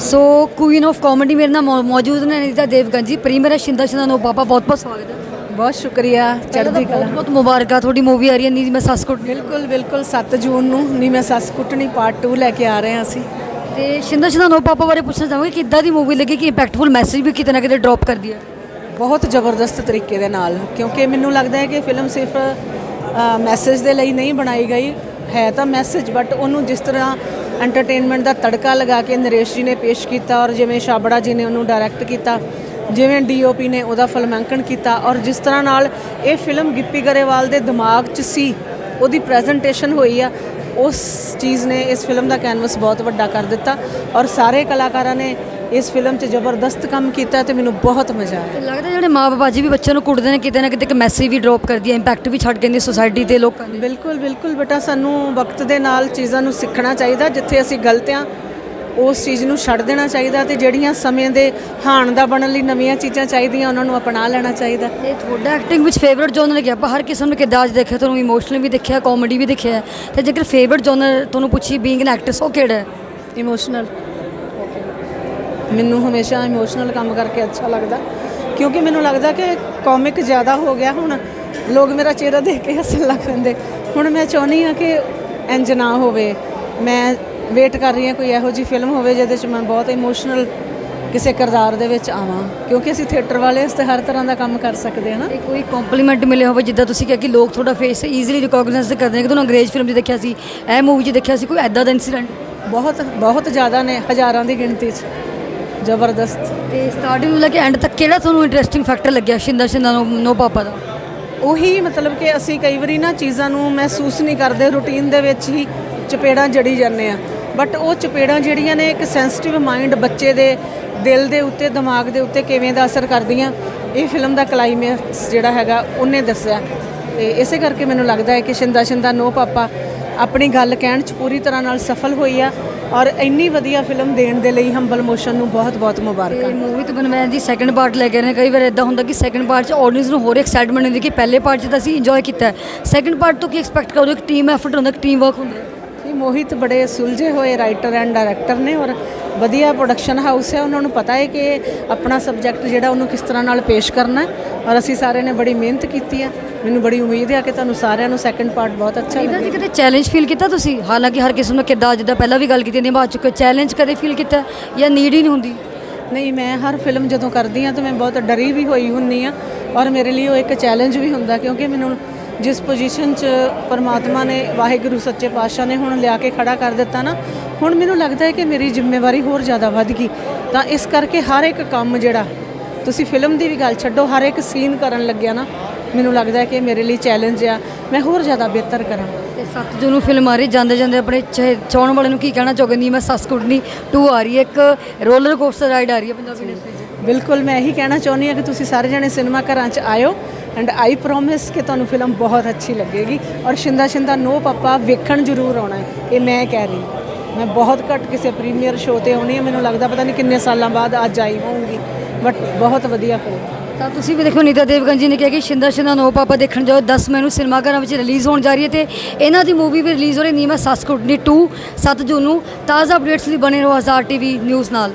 So Queen of comedy ਮੇਰੇ ਨਾਲ ਮੌ- ਮੌਜੂਦ ਨੇ ਅਨੀਤਾ ਦੇਵਗਨ ਜੀ ਪ੍ਰੀਮੀਅਰ ਹੈ ਸ਼ਿੰਦਾ ਸ਼ਿੰਦਾ ਨੋ ਪਾਪਾ ਬਹੁਤ ਬਹੁਤ ਸਵਾਗਤ ਹੈ। ਬਹੁਤ ਸ਼ੁਕਰੀਆ ਚੜ੍ਹਦੀ ਬਹੁਤ ਕਲਾ। ਬਹੁਤ ਮੁਬਾਰਕਾਂ ਤੁਹਾਡੀ ਮੂਵੀ ਆ ਰਹੀ ਹੈ ਨੀ ਮੈਂ ਸੱਸ ਕੁੱਟ ਬਿਲਕੁਲ ਬਿਲਕੁਲ 7 ਜੂਨ ਨੂੰ ਨੀ ਮੈਂ ਸੱਸ ਕੁੱਟਣੀ ਪਾਰਟ 2 ਲੈ ਕੇ ਆ ਰਹੇ ਹਾਂ ਅਸੀਂ। ਤੇ ਸ਼ਿੰਦਾ ਸ਼ਿੰਦਾ ਨੋ ਪਾਪਾ ਬਾਰੇ ਪੁੱਛਣਾ ਚਾਹਾਂਗੇ ਕਿ ਇਦਾਂ ਦੀ ਮੂਵੀ ਲੱਗੀ ਕਿ ਇੰਪੈਕਟਫੁਲ ਮੈਸੇਜ ਵੀ ਕਿਤੇ ਨਾ ਕਿਤੇ ਡ੍ਰੌਪ ਕਰਦੀ ਹੈ। ਬਹੁਤ ਜ਼ਬਰਦਸਤ ਤਰੀਕੇ ਦੇ ਨਾਲ ਕਿਉਂਕਿ ਮੈਨੂੰ ਲੱਗਦਾ ਹੈ ਕਿ ਫਿਲਮ ਸਿਰਫ ਮੈਸੇਜ ਦੇ ਲਈ ਨਹੀਂ ਬਣਾਈ ਗਈ ਹੈ ਤਾਂ ਮੈਸੇਜ ਬਟ ਉਹਨੂੰ ਜਿਸ ਤਰ੍ਹਾਂ ਐਂਟਰਟੇਨਮੈਂਟ ਦਾ ਤੜਕਾ ਲਗਾ ਕੇ ਨਰੇਸ਼ ਜੀ ਨੇ ਪੇਸ਼ ਕੀਤਾ ਔਰ ਜਿਵੇਂ ਛਾਬੜਾ ਜੀ ਨੇ ਉਹਨੂੰ ਡਾਇਰੈਕਟ ਕੀਤਾ, ਜਿਵੇਂ ਡੀਓਪੀ ਨੇ ਉਹਦਾ ਫਿਲਮਾਂਕਣ ਕੀਤਾ ਔਰ ਜਿਸ ਤਰ੍ਹਾਂ ਨਾਲ ਇਹ ਫਿਲਮ ਗਿੱਪੀ ਗਰੇਵਾਲ ਦੇ ਦਿਮਾਗ 'ਚ ਸੀ, ਉਹਦੀ ਪ੍ਰੈਜੈਂਟੇਸ਼ਨ ਹੋਈ ਆ, ਉਸ ਚੀਜ਼ ਨੇ ਇਸ ਫਿਲਮ ਦਾ ਕੈਨਵਸ ਬਹੁਤ ਵੱਡਾ ਕਰ ਦਿੱਤਾ ਔਰ ਸਾਰੇ ਕਲਾਕਾਰਾਂ ਨੇ ਇਸ ਫਿਲਮ 'ਚ ਜ਼ਬਰਦਸਤ ਕੰਮ ਕੀਤਾ ਤੇ ਮੈਨੂੰ ਬਹੁਤ ਮਜ਼ਾ ਆਇਆ। ਲੱਗਦਾ ਜਿਹੜੇ ਮਾਪੇ ਅੱਜ ਵੀ ਬੱਚਿਆਂ ਨੂੰ ਕੁੱਟਦੇ ਨੇ ਕਿਤੇ ਨਾ ਕਿਤੇ ਇੱਕ ਮੈਸੇਜ ਵੀ ਡ੍ਰੌਪ ਕਰਦੀ ਹੈ ਇੰਪੈਕਟ ਵੀ ਛੱਡ ਜਾਂਦੀ ਸੋਸਾਇਟੀ ਤੇ ਲੋਕਾਂ ਦੇ। ਬਿਲਕੁਲ ਬਿਲਕੁਲ ਬੇਟਾ ਸਾਨੂੰ ਵਕਤ ਦੇ ਨਾਲ ਚੀਜ਼ਾਂ ਨੂੰ ਸਿੱਖਣਾ ਚਾਹੀਦਾ ਜਿੱਥੇ ਅਸੀਂ ਗਲਤ ਹਾਂ ਉਸ ਚੀਜ਼ ਨੂੰ ਛੱਡ ਦੇਣਾ ਚਾਹੀਦਾ ਤੇ ਜਿਹੜੀਆਂ ਸਮੇਂ ਦੇ ਹਾਣ ਦਾ ਬਣਨ ਲਈ ਨਵੀਆਂ ਚੀਜ਼ਾਂ ਚਾਹੀਦੀਆਂ ਉਹਨਾਂ ਨੂੰ ਅਪਣਾ ਲੈਣਾ ਚਾਹੀਦਾ। ਤੇ ਤੁਹਾਡਾ ਐਕਟਿੰਗ ਵਿੱਚ ਫੇਵਰਿਟ ਜੋਨਰ ਕੀ ਆਪਾਂ ਹਰ ਕਿਸੇ ਨੂੰ ਕਿੱਦਾਂ ਅੱਜ ਦੇਖਿਆ ਤੁਹਾਨੂੰ ਇਮੋਸ਼ਨਲ ਵੀ ਦੇਖਿਆ ਕਾਮੇਡੀ ਵੀ ਦੇਖਿਆ। ਤੇ ਜੇਕਰ ਫੇਵਰਿਟ ਜੋਨਰ ਤੁਹਾਨੂੰ ਪੁੱਛੀ ਬੀਇੰਗ ਐਨ ਐਕਟਰਸ ਉਹ ਕਿਹੜਾ ਹੈ? ਇਮੋਸ਼ਨਲ ਮੈਨੂੰ ਹਮੇਸ਼ਾ ਇਮੋਸ਼ਨਲ ਕੰਮ ਕਰਕੇ ਅੱਛਾ ਲੱਗਦਾ। ਕਿਉਂਕਿ ਮੈਨੂੰ ਲੱਗਦਾ ਕਿ ਕਾਮਿਕ ਜ਼ਿਆਦਾ ਹੋ ਗਿਆ ਹੁਣ। ਲੋਕ ਮੇਰਾ ਚਿਹਰਾ ਦੇਖ ਕੇ ਹੱਸਣ ਲੱਗ ਪੈਂਦੇ। ਹੁਣ ਮੈਂ ਚਾਹੁੰਦੀ ਹਾਂ ਕਿ ਇੰਜ ਨਾ ਹੋਵੇ। ਮੈਂ ਵੇਟ ਕਰ ਰਹੀ ਹਾਂ ਕੋਈ ਇਹੋ ਜੀ ਫਿਲਮ ਹੋਵੇ ਜਿਹਦੇ 'ਚ ਮੈਂ ਬਹੁਤ ਇਮੋਸ਼ਨਲ ਕਿਸੇ ਕਿਰਦਾਰ ਦੇ ਵਿੱਚ ਆਵਾਂ। ਕਿਉਂਕਿ ਅਸੀਂ ਥੀਏਟਰ ਵਾਲੇ ਇਸ ਤੇ ਹਰ ਤਰ੍ਹਾਂ ਦਾ ਕੰਮ ਕਰ ਸਕਦੇ ਹਾਂ ਨਾ। ਕੋਈ ਕੰਪਲੀਮੈਂਟ ਮਿਲੇ ਹੋਵੇ ਜਿੱਦਾਂ ਤੁਸੀਂ ਕਿਹਾ ਕਿ ਲੋਕ ਤੁਹਾਡਾ ਫੇਸ ਈਜ਼ੀਲੀ ਰਿਕੋਗਨਾਈਜ਼ ਕਰਦੇ ਨੇ। ਕਿ ਤੁਹਾਨੂੰ ਅੰਗਰੇਜ਼ ਫਿਲਮ 'ਚ ਦੇਖਿਆ ਸੀ ਇਹ ਮੂਵੀ 'ਚ ਦੇਖਿਆ ਸੀ ਕੋਈ ਐਦਾਂ ਦਾ ਇਨਸੀਡੈਂਟ ਬਹੁਤ ਬਹੁਤ ਜ਼ਿਆਦਾ ਨੇ ਹਜ਼ਾਰਾਂ ਦੀ ਗਿਣਤੀ 'ਚ। ਜ਼ਬਰਦਸਤ। ਤੇ ਸਟਾਰਟਿੰਗ ਤੋਂ ਲੈ ਕੇ ਐਂਡ ਤੱਕ ਕਿਹੜਾ ਤੁਹਾਨੂੰ ਇੰਟਰਸਟਿੰਗ ਫੈਕਟਰ ਲੱਗਿਆ ਸ਼ਿੰਦਾ ਸ਼ਿੰਦਾ ਨੋ ਨੋ ਪਾਪਾ ਦਾ? ਉਹੀ ਮਤਲਬ ਕਿ ਅਸੀਂ ਕਈ ਵਾਰੀ ਨਾ ਚੀਜ਼ਾਂ ਨੂੰ ਮਹਿਸੂਸ ਨਹੀਂ ਕਰਦੇ ਰੂਟੀਨ ਦੇ ਵਿੱਚ ਹੀ ਚਪੇੜਾਂ ਜੜੀ ਜਾਂਦੇ ਆ। ਬਟ ਉਹ ਚਪੇੜਾਂ ਜਿਹੜੀਆਂ ਨੇ ਇੱਕ ਸੈਂਸਿਟਿਵ ਮਾਈਂਡ ਬੱਚੇ ਦੇ ਦਿਲ ਦੇ ਉੱਤੇ ਦਿਮਾਗ ਦੇ ਉੱਤੇ ਕਿਵੇਂ ਦਾ ਅਸਰ ਕਰਦੀਆਂ ਇਹ ਫਿਲਮ ਦਾ ਕਲਾਈਮੈਕਸ ਜਿਹੜਾ ਹੈਗਾ ਉਹਨੇ ਦੱਸਿਆ। ਤੇ ਇਸੇ ਕਰਕੇ ਮੈਨੂੰ ਲੱਗਦਾ ਹੈ ਕਿ ਸ਼ਿੰਦਾ ਸ਼ਿੰਦਾ ਨੋ ਪਾਪਾ ਆਪਣੀ ਗੱਲ ਕਹਿਣ 'ਚ ਪੂਰੀ ਤਰ੍ਹਾਂ ਨਾਲ ਸਫਲ ਹੋਈ ਆ। ਔਰ ਇੰਨੀ ਵਧੀਆ ਫਿਲਮ ਦੇਣ ਦੇ ਲਈ ਹੰਬਲ ਮੋਸ਼ਨ ਨੂੰ ਬਹੁਤ-ਬਹੁਤ ਮੁਬਾਰਕਾਂ। ਮੂਵੀ ਤੋਂ ਬਣਵਾਇਆ ਦੀ ਸੈਕੰਡ ਪਾਰਟ ਲੈ ਕੇ ਨੇ ਕਈ ਵਾਰ ਇਦਾਂ ਹੁੰਦਾ ਕਿ ਸੈਕੰਡ ਪਾਰਟ 'ਚ ਆਡੀਅנס ਨੂੰ ਹੋਰ ਐਕਸਾਈਟਮੈਂਟ ਹੁੰਦੀ ਕਿ ਪਹਿਲੇ ਪਾਰਟ 'ਚ ਤਾਂ ਅਸੀਂ ਇੰਜੋਏ ਕੀਤਾ। ਸੈਕੰਡ ਪਾਰਟ ਤੋਂ ਕੀ ਐਕਸਪੈਕਟ ਕਰਦੇ ਹੋ ਕਿ ਟੀਮ ਐਫਰਟ ਹੁੰਦਾ, ਇੱਕ ਟੀਮ ਵਰਕ ਹੁੰਦਾ। ਮੋਹਿਤ ਬੜੇ ਸੁਲਝੇ ਹੋਏ ਰਾਈਟਰ ਐਂਡ ਡਾਇਰੈਕਟਰ ਨੇ ਔਰ ਵਧੀਆ ਪ੍ਰੋਡਕਸ਼ਨ ਹਾਊਸ ਹੈ। ਉਹਨਾਂ ਨੂੰ ਪਤਾ ਹੈ ਕਿ ਆਪਣਾ ਸਬਜੈਕਟ ਜਿਹੜਾ ਉਹਨੂੰ ਕਿਸ ਤਰ੍ਹਾਂ ਨਾਲ ਪੇਸ਼ ਕਰਨਾ ਹੈ। ਔਰ ਅਸੀਂ ਸਾਰਿਆਂ ਨੇ ਬੜੀ ਮਿਹਨਤ ਕੀਤੀ ਹੈ। ਮੈਨੂੰ ਬੜੀ ਉਮੀਦ ਹੈ ਕਿ ਤੁਹਾਨੂੰ ਸਾਰਿਆਂ ਨੂੰ ਸੈਕੰਡ ਪਾਰਟ ਬਹੁਤ ਅੱਛਾ ਇਹਦਾ ਲੱਗੇ ਜੀ ਕਦੇ ਚੈਲੰਜ ਫੀਲ ਕੀਤਾ ਤੁਸੀਂ? ਹਾਲਾਂਕਿ ਹਰ ਕਿਸੇ ਨੂੰ ਕਿੱਦਾਂ ਜਿੱਦਾਂ ਪਹਿਲਾਂ ਵੀ ਗੱਲ ਕੀਤੀ ਨਿਭਾ ਚੁੱਕੇ ਚੈਲੰਜ ਕਦੇ ਫੀਲ ਕੀਤਾ ਜਾਂ ਨੀਡ ਹੀ ਨਹੀਂ ਹੁੰਦੀ? ਨਹੀਂ ਮੈਂ ਹਰ ਫਿਲਮ ਜਦੋਂ ਕਰਦੀ ਹਾਂ ਤਾਂ ਮੈਂ ਬਹੁਤ ਡਰੀ ਵੀ ਹੋਈ ਹੁੰਨੀ ਆ ਔਰ ਮੇਰੇ ਲਈ ਉਹ ਇੱਕ ਚੈਲੰਜ ਵੀ ਹੁੰਦਾ ਕਿਉਂਕਿ ਮੈਨੂੰ ਜਿਸ ਪੋਜੀਸ਼ਨ 'ਚ ਪਰਮਾਤਮਾ ਨੇ ਵਾਹਿਗੁਰੂ ਸੱਚੇ ਪਾਤਸ਼ਾਹ ਨੇ ਹੁਣ ਲਿਆ ਕੇ ਖੜਾ ਕਰ ਦਿੱਤਾ ਨਾ ਹੁਣ ਮੈਨੂੰ ਲੱਗਦਾ ਹੈ ਕਿ ਮੇਰੀ ਜ਼ਿੰਮੇਵਾਰੀ ਹੋਰ ਜ਼ਿਆਦਾ ਵੱਧ ਗਈ। ਤਾਂ ਇਸ ਕਰਕੇ ਹਰ ਇੱਕ ਕੰਮ ਜਿਹੜਾ ਤੁਸੀਂ ਫਿਲਮ ਦੀ ਵੀ ਗੱਲ ਛੱਡੋ ਹਰ ਇੱਕ ਸੀਨ ਕਰਨ ਲੱਗਿਆ ਨਾ ਮੈਨੂੰ ਲੱਗਦਾ ਹੈ ਕਿ ਮੇਰੇ ਲਈ ਚੈਲੰਜ ਆ। ਮੈਂ ਹੋਰ ਜ਼ਿਆਦਾ ਬਿਹਤਰ ਕਰਾਂ। ਤੇ 7 ਜੂਨ ਨੂੰ ਫਿਲਮ ਆ ਰਹੀ ਜਾਂਦੇ ਜਾਂਦੇ ਆਪਣੇ ਚਾਹੇ ਚਾਹਣ ਵਾਲੇ ਨੂੰ ਕੀ ਕਹਿਣਾ ਚਾਹੋਗੇ? ਨਹੀਂ ਮੈਂ ਸੱਸ ਕੁੱਟਣੀ 2 ਆ ਰਹੀ ਹੈ ਇੱਕ ਰੋਲਰ ਕੋਸਟਰ ਰਾਈਡ ਆ ਰਹੀ ਹੈ ਪੰਜਾਬੀ ਇੰਡਸਟਰੀ 'ਚ। ਬਿਲਕੁਲ ਮੈਂ ਇਹੀ ਕਹਿਣਾ ਚਾਹੁੰਦੀ ਹਾਂ ਕਿ ਤੁਸੀਂ ਸਾਰੇ ਜਣੇ ਸਿਨੇਮਾ ਘਰਾਂ 'ਚ ਆਇਓ। ਐਂਡ ਆਈ ਪ੍ਰੋਮਿਸ ਕਿ ਤੁਹਾਨੂੰ ਫਿਲਮ ਬਹੁਤ ਅੱਛੀ ਲੱਗੇਗੀ। ਔਰ ਸ਼ਿੰਦਾ ਸ਼ਿੰਦਾ ਨੋ ਪਾਪਾ ਵੇਖਣ ਜ਼ਰੂਰ ਆਉਣਾ ਹੈ। ਇਹ ਮੈਂ ਕਹਿ ਰਹੀ ਹਾਂ। ਮੈਂ ਬਹੁਤ ਘੱਟ ਕਿਸੇ ਪ੍ਰੀਮੀਅਰ ਸ਼ੋਅ ਤੇ ਆਉਣੀ ਹੈ। ਮੈਨੂੰ ਲੱਗਦਾ ਪਤਾ ਨਹੀਂ ਕਿੰਨੇ ਸਾਲਾਂ ਬਾਅਦ ਅੱਜ ਆਈ ਹੋਊਂਗੀ। ਬਟ ਬਹੁਤ ਵਧੀਆ ਫਿਲਮ ਤਾਂ ਤੁਸੀਂ ਵੀ ਦੇਖੋ ਨੀਤਾ ਦੇਵਗਨ ਜੀ ਨੇ ਕਿਹਾ ਕਿ ਸ਼ਿੰਦਾ ਸ਼ਿੰਦਾ ਨੋ ਪਾਪਾ ਦੇਖਣ ਜਾਓ। 10 ਮਈ ਨੂੰ ਸਿਨੇਮਾ ਘਰਾਂ ਵਿੱਚ ਰਿਲੀਜ਼ ਹੋਣ ਜਾ ਰਹੀ ਹੈ ਤੇ ਇਹਨਾਂ ਦੀ ਮੂਵੀ ਵੀ ਰਿਲੀਜ਼ ਹੋ ਰਹੀ ਨੀਮਾ ਸੱਸ ਕੁੱਟਣੀ 2 7 ਜੂਨ ਨੂੰ ਤਾਜ਼ਾ ਅਪਡੇਟਸ ਲਈ ਬਣੇ ਰਹੋ ਆਜ਼ਾਦ ਟੀਵੀ ਨਿਊਜ਼ ਨਾਲ।